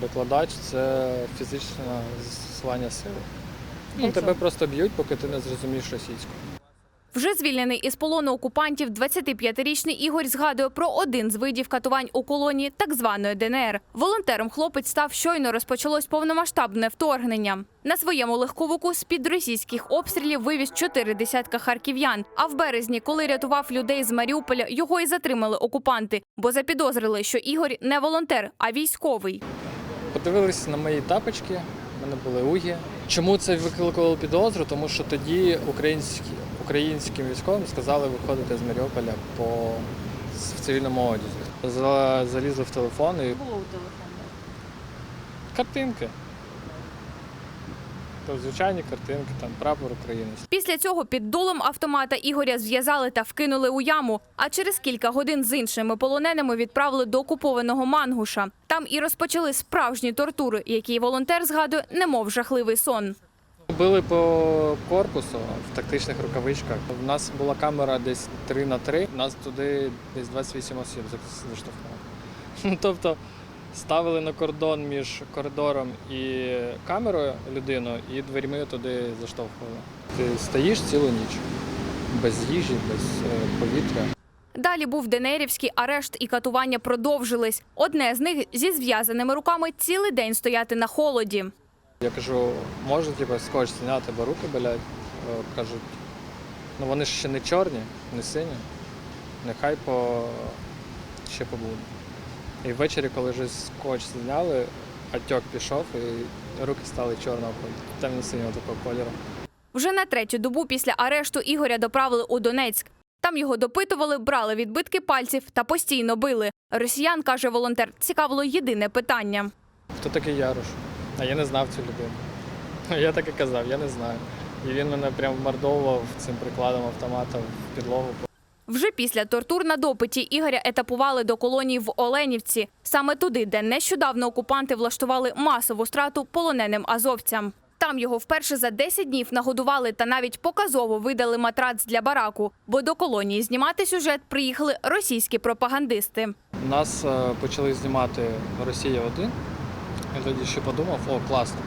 Перекладач це фізичне застосування сили. Ну, тебе просто б'ють, поки ти не зрозумієш російську. Вже звільнений із полону окупантів 25-річний Ігор згадує про один з видів катувань у колонії так званої ДНР. Волонтером хлопець став щойно розпочалось повномасштабне вторгнення. На своєму легковику з під російських обстрілів вивіз чотири десятка харків'ян. А в березні, коли рятував людей з Маріуполя, його і затримали окупанти, бо запідозрили, що Ігор не волонтер, а військовий. Подивилися на мої тапочки, в мене були угі. Чому це викликало підозру? Тому що тоді українські, українським військовим сказали виходити з Маріуполя по в цивільному одязі. Залізли в телефон і Було у телефоні. картинки. То звичайні картинки, там прапор України. Після цього під дулом автомата Ігоря зв'язали та вкинули у яму. А через кілька годин з іншими полоненими відправили до окупованого Мангуша. Там і розпочали справжні тортури, які волонтер згадує, немов жахливий сон. Били по корпусу в тактичних рукавичках. У нас була камера десь 3 на 3 нас туди десь 28 осіб за- заштовхнуло. Ну, Тобто ставили на кордон між коридором і камерою людину, і дверьми туди заштовхували. Ти стоїш цілу ніч без їжі, без е, повітря. Далі був денерівський арешт і катування продовжились. Одне з них зі зв'язаними руками цілий день стояти на холоді. Я кажу, можна типу, скотч зняти, бо руки болять. Е, Кажуть, ну вони ж ще не чорні, не сині. Нехай по ще побудуть. І ввечері, коли вже скотч зняли, отек пішов і руки стали чорного темно-синього такого кольору. Вже на третю добу після арешту Ігоря доправили у Донецьк. Там його допитували, брали відбитки пальців та постійно били. Росіян, каже волонтер, цікавило єдине питання. Хто такий Яруш? А я не знав цю людину. Я так і казав, я не знаю. І він мене прям вмордовував цим прикладом автомата в підлогу. Вже після тортур на допиті Ігоря етапували до колонії в Оленівці, саме туди, де нещодавно окупанти влаштували масову страту полоненим азовцям. Там його вперше за 10 днів нагодували та навіть показово видали матрац для бараку, бо до колонії знімати сюжет приїхали російські пропагандисти. Нас е, почали знімати Росія 1. Я тоді ще подумав, о, класно.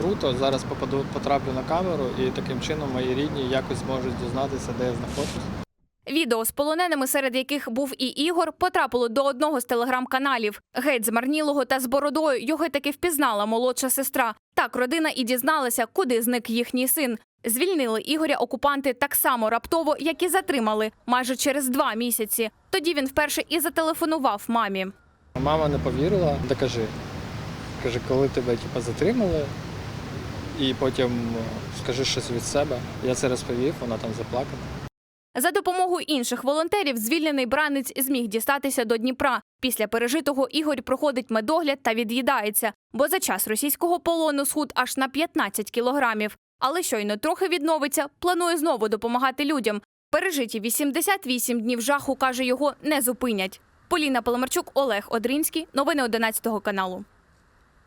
Круто, зараз попаду, потраплю на камеру і таким чином мої рідні якось зможуть дізнатися, де я знаходжусь. Відео з полоненими, серед яких був і Ігор, потрапило до одного з телеграм-каналів. Геть змарнілого та з бородою його таки впізнала молодша сестра. Так родина і дізналася, куди зник їхній син. Звільнили Ігоря окупанти так само раптово, як і затримали, майже через два місяці. Тоді він вперше і зателефонував мамі. Мама не повірила, докажи. Каже, коли тебе типу, затримали, і потім е, скажи щось від себе. Я це розповів, вона там заплакала. За допомогою інших волонтерів звільнений бранець зміг дістатися до Дніпра. Після пережитого Ігор проходить медогляд та від'їдається, бо за час російського полону схуд аж на 15 кілограмів. Але щойно трохи відновиться, планує знову допомагати людям. Пережиті 88 днів жаху, каже, його не зупинять. Поліна Поломарчук, Олег Одринський. Новини 11 каналу.